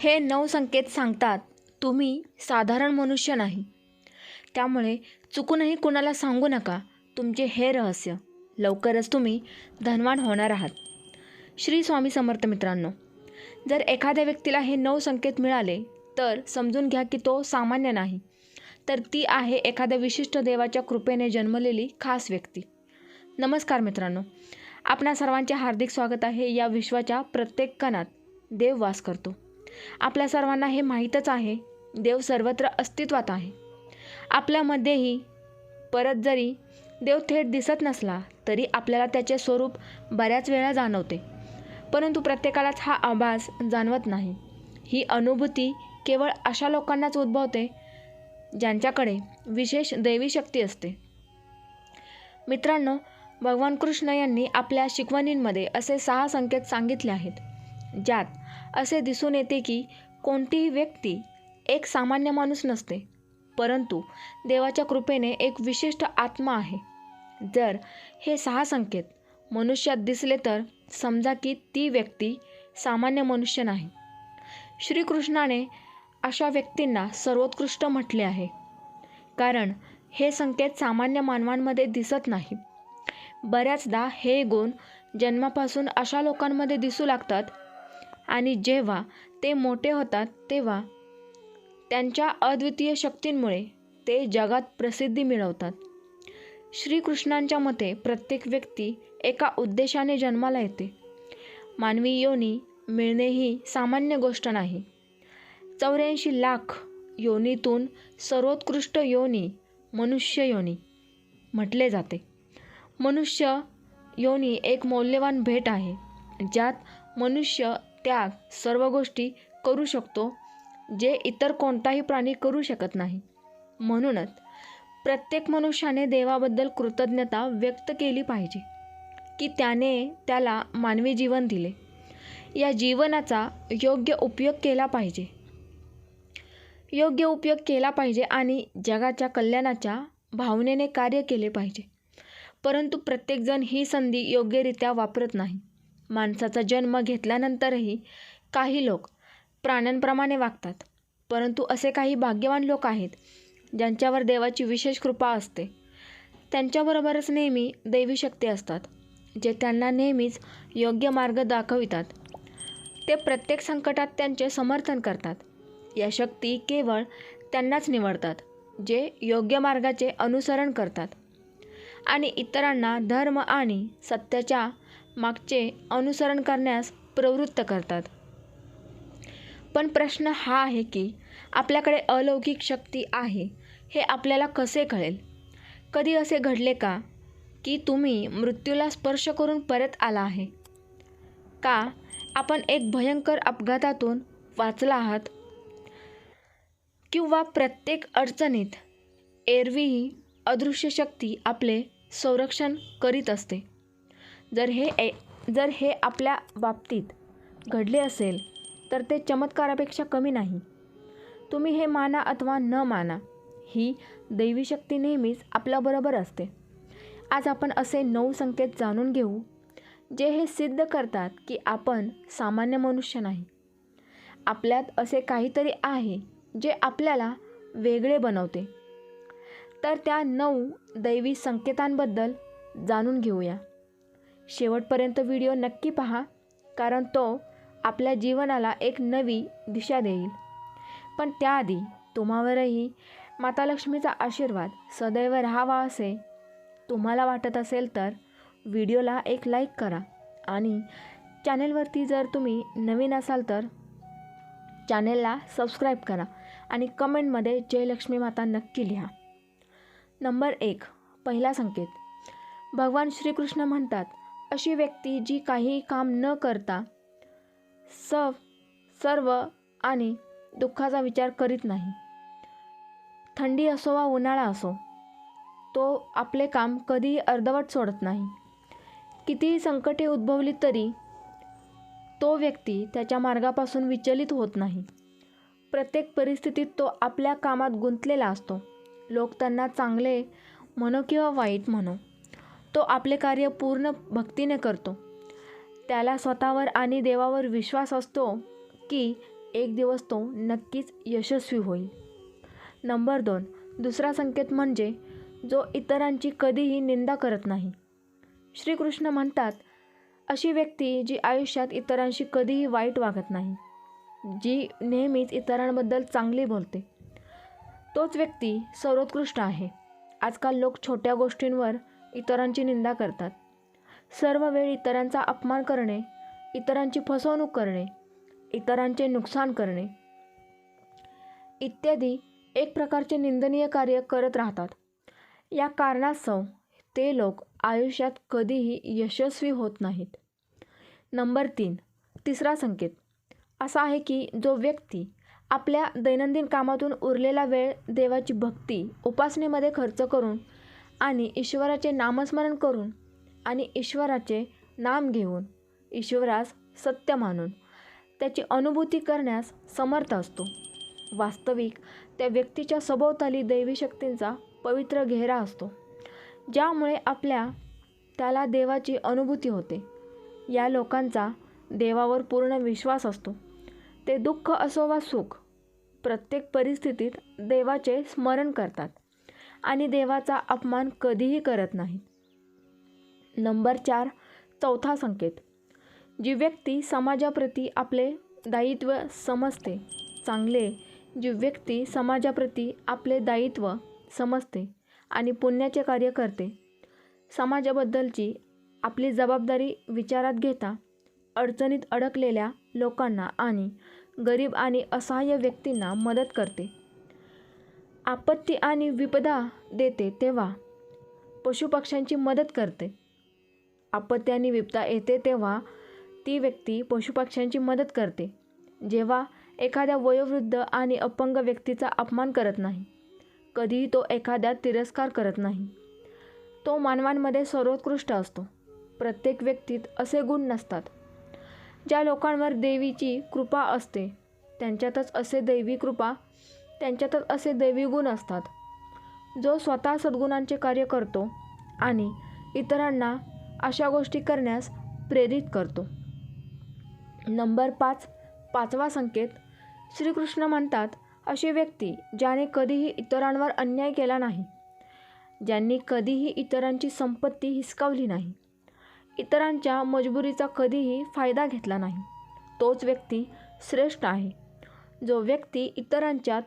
हे नऊ संकेत सांगतात. तुम्ही साधारण मनुष्य नाही. त्यामुळे चुकूनही कुणाला सांगू नका. तुमचे हे रहस्य. लवकरच तुम्ही धनवान होणार आहात. श्री स्वामी समर्थ मित्रांनो जर एखाद्या व्यक्तीला हे नऊ संकेत मिळाले तर समजून घ्या की तो सामान्य नाही. तर ती आहे एखाद्या विशिष्ट देवाच्या कृपेने जन्मलेली खास व्यक्ती. नमस्कार मित्रांनो आपणा सर्वांचे हार्दिक स्वागत आहे या विश्वाच्या प्रत्येक कणात. देव वास करतो. आपल्या सर्वांना हे माहीतच आहे. देव सर्वत्र अस्तित्वात आहे. आपल्यामध्येही परत जरी देव थेट दिसत नसला तरी आपल्याला त्याचे स्वरूप बऱ्याच वेळा जाणवते. परंतु प्रत्येकालाच हा आभास जाणवत नाही. ही अनुभूती केवळ अशा लोकांनाच उद्भवते ज्यांच्याकडे विशेष दैवी शक्ती असते. मित्रांनो भगवान कृष्ण यांनी आपल्या शिकवणींमध्ये असे सहा संकेत सांगितले आहेत ज्यात असे दिसून येते की कोणतीही व्यक्ती एक सामान्य माणूस नसते परंतु देवाच्या कृपेने एक विशिष्ट आत्मा आहे. जर हे सहा संकेत मनुष्यात दिसले तर समजा की ती व्यक्ती सामान्य मनुष्य नाही. श्रीकृष्णाने अशा व्यक्तींना सर्वोत्कृष्ट म्हटले आहे. कारण हे संकेत सामान्य मानवांमध्ये दिसत नाही. बऱ्याचदा हे गुण जन्मापासून अशा लोकांमध्ये दिसू लागतात आणि जेव्हा ते मोठे होतात तेव्हा त्यांच्या अद्वितीय शक्तींमुळे ते जगात प्रसिद्धी मिळवतात. श्रीकृष्णांच्या मते प्रत्येक व्यक्ती एका उद्देशाने जन्माला येते. मानवी योनी मिळणे ही सामान्य गोष्ट नाही. चौऱ्याऐंशी लाख योनीतून सर्वोत्कृष्ट योनी मनुष्य योनी म्हटले जाते. मनुष्य योनी एक मौल्यवान भेट आहे ज्यात मनुष्य त्याग सर्व गोष्टी करू शकतो जे इतर कोणताही प्राणी करू शकत नाही. म्हणूनच प्रत्येक मनुष्याने देवाबद्दल कृतज्ञता व्यक्त केली पाहिजे की त्याने त्याला मानवी जीवन दिले. या जीवनाचा योग्य उपयोग केला पाहिजे. योग्य उपयोग केला पाहिजे आणि जगाच्या कल्याणाच्या भावनेने कार्य केले पाहिजे. परंतु प्रत्येकजण ही संधी योग्यरित्या वापरत नाही. माणसाचा जन्म घेतल्यानंतरही काही लोक प्राण्यांप्रमाणे वागतात. परंतु असे काही भाग्यवान लोक आहेत ज्यांच्यावर देवाची विशेष कृपा असते. त्यांच्याबरोबरच नेहमी दैवी शक्ती असतात जे त्यांना नेहमीच योग्य मार्ग दाखवितात. ते प्रत्येक संकटात त्यांचे समर्थन करतात. या शक्ती केवळ त्यांनाच निवडतात जे योग्य मार्गाचे अनुसरण करतात. आणि इतरांना धर्म आणि सत्याच्या मागचे अनुसरण करण्यास प्रवृत्त करतात. पण प्रश्न हा आहे की आपल्याकडे अलौकिक शक्ती आहे हे आपल्याला कसे कळेल? कधी असे घडले का की तुम्ही मृत्यूला स्पर्श करून परत आला आहे? का आपण एक भयंकर अपघातातून वाचला आहात? किंवा प्रत्येक अडचणीत एरवीही अदृश्य शक्ती आपले संरक्षण करीत असते? जर हे ए जर हे आपल्या बाबतीत घडले असेल तर ते चमत्कारापेक्षा कमी नाही. तुम्ही हे माना अथवा न माना ही दैवी शक्ती नेहमीच आपल्याबरोबर असते. आज आपण असे नऊ संकेत जाणून घेऊ जे हे सिद्ध करतात की आपण सामान्य मनुष्य नाही. आपल्यात असे काहीतरी आहे जे आपल्याला वेगळे बनवते. तर त्या नऊ दैवी संकेतांबद्दल जाणून घेऊया. शेवटपर्यंत व्हिडिओ नक्की पहा कारण तो आपल्या जीवनाला एक नवी दिशा देईल. पण त्याआधी तुम्हावरही माता लक्ष्मीचा आशीर्वाद सदैव राहावा असे तुम्हाला वाटत असेल तर व्हिडिओला एक लाईक करा आणि चॅनेलवरती जर तुम्ही नवीन असाल तर चॅनेलला सबस्क्राईब करा आणि कमेंटमध्ये जय लक्ष्मी माता नक्की लिहा. नंबर एक पहिला संकेत. भगवान श्रीकृष्ण म्हणतात अशी व्यक्ती जी काही काम न करता स सर्व आणि दुःखाचा विचार करीत नाही. थंडी असो वा उन्हाळा असो तो आपले काम कधीही अर्धवट सोडत नाही. कितीही संकटे उद्भवली तरी तो व्यक्ती त्याच्या मार्गापासून विचलित होत नाही. प्रत्येक परिस्थितीत तो आपल्या कामात गुंतलेला असतो. लोक त्यांना चांगले म्हणो किंवा वाईट म्हणो. तो आपले कार्य पूर्ण भक्तीने करतो. त्याला स्वतःवर आणि देवावर विश्वास असतो की एक दिवस तो नक्कीच यशस्वी होईल. नंबर दोन. दुसरा संकेत म्हणजे जो इतरांची कधीही निंदा करत नाही. श्रीकृष्ण म्हणतात अशी व्यक्ती जी आयुष्यात इतरांशी कधीही वाईट वागत नाही जी नेहमीच इतरांबद्दल चांगली बोलते. तोच व्यक्ती सर्वोत्कृष्ट आहे. आजकाल लोक छोट्या गोष्टींवर इतरांची निंदा करतात. सर्व वेळ इतरांचा अपमान करणे इतरांची फसवणूक करणे इतरांचे नुकसान करणे. इत्यादी एक प्रकारचे निंदनीय कार्य करत राहतात. या कारणास्तव ते लोक आयुष्यात कधीही यशस्वी होत नाहीत. नंबर तीन तिसरा संकेत. असा आहे की जो व्यक्ती आपल्या दैनंदिन कामातून उरलेला वेळ देवाची भक्ती उपासनेमध्ये खर्च करून आणि ईश्वराचे नामस्मरण करून आणि ईश्वराचे नाम घेऊन ईश्वरास सत्य मानून त्याची अनुभूती करण्यास समर्थ असतो. वास्तविक त्या व्यक्तीच्या सभोवताली दैवी शक्तींचा पवित्र घेरा असतो ज्यामुळे आपल्या त्याला देवाची अनुभूती होते. या लोकांचा देवावर पूर्ण विश्वास असतो. ते दुःख असो वा सुख प्रत्येक परिस्थितीत देवाचे स्मरण करतात. आणि देवाचा अपमान कधीही करत नाहीत. नंबर चार चौथा संकेत. जी व्यक्ती समाजाप्रती आपले दायित्व समजते चांगले. जी व्यक्ती समाजाप्रती आपले दायित्व समजते आणि पुण्याचे कार्य करते समाजाबद्दलची आपली जबाबदारी विचारात घेता अडचणीत अडकलेल्या लोकांना आणि गरीब आणि असहाय्य व्यक्तींना मदत करते. आपत्ती आणि विपदा देते तेव्हा पशुपक्ष्यांची मदत करते. आपत्ती आणि विपदा येते तेव्हा ती व्यक्ती पशुपक्ष्यांची मदत करते. जेव्हा एखाद्या वयोवृद्ध आणि अपंग व्यक्तीचा अपमान करत नाही कधीही तो एखाद्या तिरस्कार करत नाही. तो मानवांमध्ये सर्वोत्कृष्ट असतो. प्रत्येक व्यक्तीत असे गुण नसतात. ज्या लोकांवर देवीची कृपा असते त्यांच्यातच असे दैवी कृपा त्यांच्यातच असे दैवी गुण असतात. जो स्वतः सद्गुणांचे कार्य करतो आणि इतरांना अशा गोष्टी करण्यास प्रेरित करतो. नंबर पाच पाचवा संकेत. श्रीकृष्ण म्हणतात अशी व्यक्ती ज्याने कधीही इतरांवर अन्याय केला नाही ज्यांनी कधीही इतरांची संपत्ती हिसकावली नाही इतरांच्या मजबुरीचा कधीही फायदा घेतला नाही. तोच व्यक्ती श्रेष्ठ आहे. जो व्यक्ती इतरांच्यात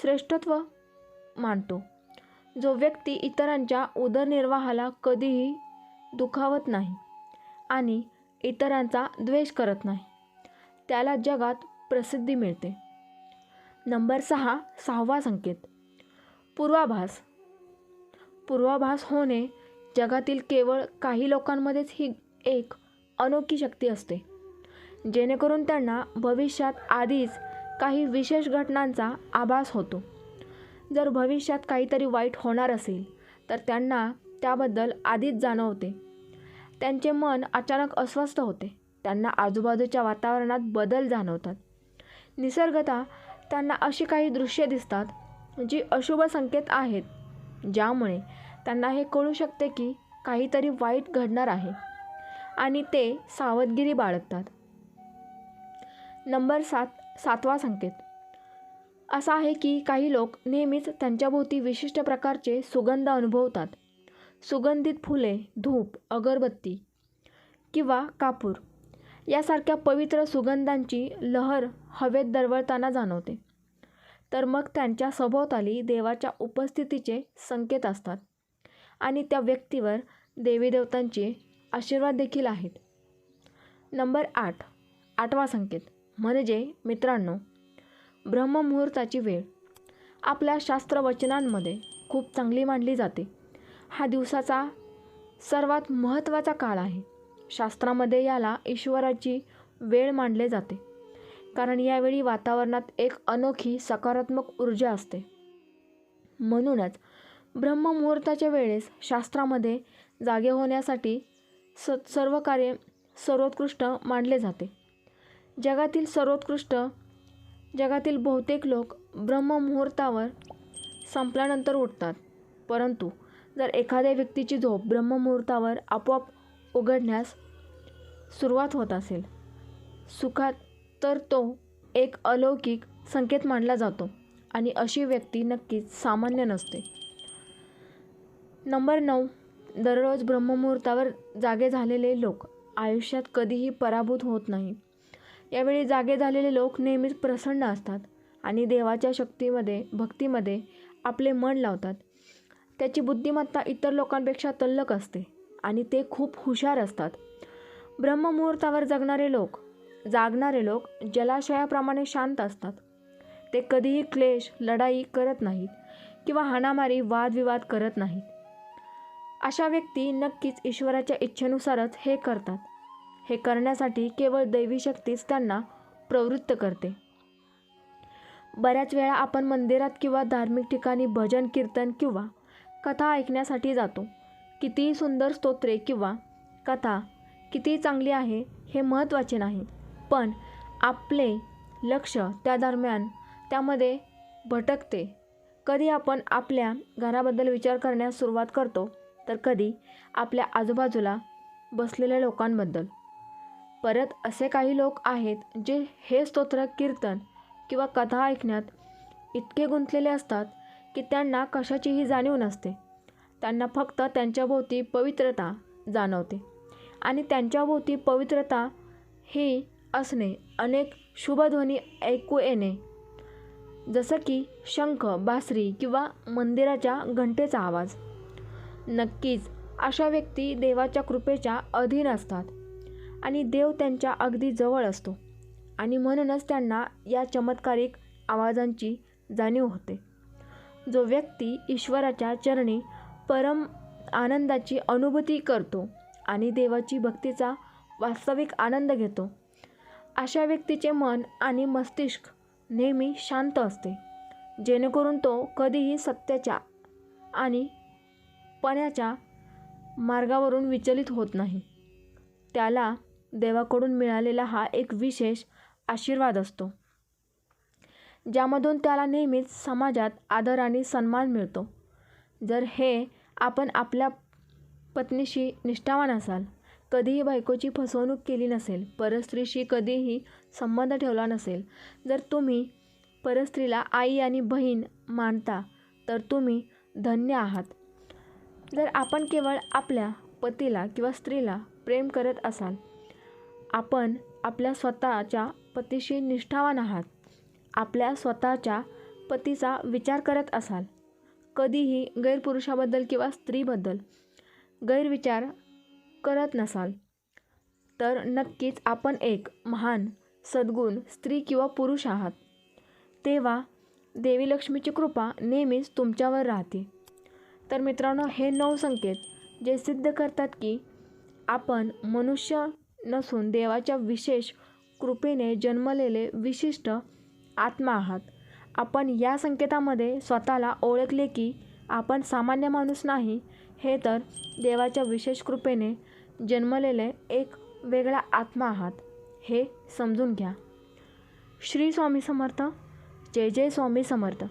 श्रेष्ठत्व मानतो. जो व्यक्ती इतरांच्या उदरनिर्वाहाला कधीही दुखावत नाही आणि इतरांचा द्वेष करत नाही त्याला जगात प्रसिद्धी मिळते. नंबर सहा सहावा संकेत. पूर्वाभास. पूर्वाभास होणे जगातील केवळ काही लोकांमध्येच ही एक अनोखी शक्ती असते. जेणेकरून त्यांना भविष्यात आधीच काही विशेष घटनांचा आभास होतो. जर भविष्यात काहीतरी वाईट होणार असेल तर त्यांना त्याबद्दल आधीच जाणवते. त्यांचे मन अचानक अस्वस्थ होते. त्यांना आजूबाजूच्या वातावरणात बदल जाणवतात. निसर्गता त्यांना अशी काही दृश्ये दिसतात जी अशुभ संकेत आहेत ज्यामुळे त्यांना हे कळू शकते की काहीतरी वाईट घडणार आहे आणि ते सावधगिरी बाळगतात. नंबर सात सातवा संकेत. असा आहे की काही लोक नेहमीच त्यांच्याभोवती विशिष्ट प्रकारचे सुगंध अनुभवतात. सुगंधित फुले धूप अगरबत्ती किंवा कापूर यासारख्या पवित्र सुगंधांची लहर हवेत दरवळताना जाणवते. तर मग त्यांच्या सभोवताली देवाच्या उपस्थितीचे संकेत असतात आणि त्या व्यक्तीवर देवी देवतांचे आशीर्वाद देखील आहेत. नंबर आठ आठवा संकेत. म्हणजे मित्रांनो ब्रह्ममुहूर्ताची वेळ. आपल्या शास्त्रवचनांमध्ये खूप चांगली मांडली जाते. हा दिवसाचा सर्वात महत्त्वाचा काळ आहे. शास्त्रामध्ये याला ईश्वराची वेळ मानले जाते. कारण यावेळी वातावरणात एक अनोखी सकारात्मक ऊर्जा असते. म्हणूनच ब्रह्ममुहूर्ताच्या वेळेस शास्त्रामध्ये जागे होण्यासाठी स सर्व कार्य सर्वोत्कृष्ट मानले जाते. जगातील सर्वोत्कृष्ट जगातील बहुतेक लोक ब्रह्ममुहूर्तावर संपल्यानंतर उठतात. परंतु जर एखाद्या व्यक्तीची झोप ब्रह्ममुहूर्तावर आपोआप उघडण्यास सुरुवात होत असेल सुखात तर तो एक अलौकिक संकेत मानला जातो आणि अशी व्यक्ती नक्कीच सामान्य नसते. नंबर नऊ दररोज ब्रह्ममुहूर्तावर जागे झालेले लोक आयुष्यात कधीही पराभूत होत नाही यावेळी जागे झालेले लोक नेहमीच प्रसन्न असतात आणि देवाच्या शक्तीमध्ये भक्तीमध्ये आपले मन लावतात. त्याची बुद्धिमत्ता इतर लोकांपेक्षा तल्लक असते आणि ते खूप हुशार असतात. ब्रह्ममुहूर्तावर जगणारे लोक जागणारे लोक जलाशयाप्रमाणे शांत असतात. ते कधीही क्लेश लढाई करत नाहीत किंवा हाणामारी वादविवाद करत नाहीत. अशा व्यक्ती नक्कीच ईश्वराच्या इच्छेनुसारच हे करतात. हे करण्यासाठी केवळ दैवी शक्तीच त्यांना प्रवृत्त करते. बऱ्याच वेळा आपण मंदिरात किंवा धार्मिक ठिकाणी भजन कीर्तन किंवा कथा ऐकण्यासाठी जातो. कितीही सुंदर स्तोत्रे किंवा कथा किती चांगली आहे हे महत्त्वाचे नाही पण आपले लक्ष त्या दरम्यान त्यामध्ये भटकते. कधी आपण आपल्या घराबद्दल विचार करण्यास सुरुवात करतो तर कधी आपल्या आजूबाजूला बसलेल्या लोकांबद्दल. परत असे काही लोक आहेत जे हे स्तोत्र कीर्तन किंवा कथा ऐकण्यात इतके गुंतलेले असतात की त्यांना कशाचीही जाणीव नसते. त्यांना फक्त त्यांच्याभोवती पवित्रता जाणवते. आणि त्यांच्याभोवती पवित्रता ही असणे अनेक शुभध्वनी ऐकू येणे. जसं की शंख बासरी किंवा मंदिराच्या घंटेचा आवाज. नक्कीच अशा व्यक्ती देवाच्या कृपेच्या अधीन असतात. आणि देव त्यांच्या अगदी जवळ असतो. आणि म्हणूनच त्यांना या चमत्कारिक आवाजांची जाणीव होते. जो व्यक्ती ईश्वराच्या चरणी परम आनंदाची अनुभूती करतो आणि देवाची भक्तीचा वास्तविक आनंद घेतो अशा व्यक्तीचे मन आणि मस्तिष्क नेहमी शांत असते जेणेकरून तो कधीही सत्याच्या आणि पण्याच्या मार्गावरून विचलित होत नाही. त्याला देवाकडून मिळालेला हा एक विशेष आशीर्वाद असतो ज्यामधून त्याला नेहमीच समाजात आदर आणि सन्मान मिळतो. जर हे आपण आपल्या पत्नीशी निष्ठावान असाल कधीही बायकोची फसवणूक केली नसेल परस्त्रीशी कधीही संबंध ठेवला नसेल जर तुम्ही परस्त्रीला आई आणि बहीण मानता तर तुम्ही धन्य आहात. जर आपण केवळ आपल्या पतीला किंवा स्त्रीला प्रेम करत असाल आपण आपल्या स्वतःच्या पतीशी निष्ठावान आहात. आपल्या स्वतःच्या पतीचा विचार करत असाल. कधीही गैरपुरुषाबद्दल किंवा स्त्रीबद्दल गैरविचार करत नसाल तर नक्कीच आपण एक महान सद्गुण स्त्री किंवा पुरुष आहात. तेव्हा देवी लक्ष्मीची कृपा नेहमीच तुमच्यावर राहते. तर मित्रांनो हे नऊ संकेत जे सिद्ध करतात की आपण मनुष्य नसून देवाच्या विशेष कृपेने जन्मलेले विशिष्ट आत्मा आहात. आपण या संकेतामध्ये स्वतःला ओळखले की आपण सामान्य माणूस नाही हे तर देवाच्या विशेष कृपेने जन्मलेले एक वेगळा आत्मा आहात हे समजून घ्या. श्री स्वामी समर्थ जय जय स्वामी समर्थ.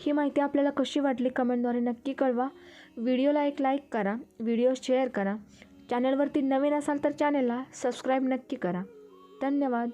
ही माहिती आपल्याला कशी वाटली कमेंटद्वारे नक्की कळवा. व्हिडिओला एक लाईक करा व्हिडिओ शेअर करा. चॅनलवरती नवीन असाल तर चॅनलला सबस्क्राईब नक्की करा. धन्यवाद.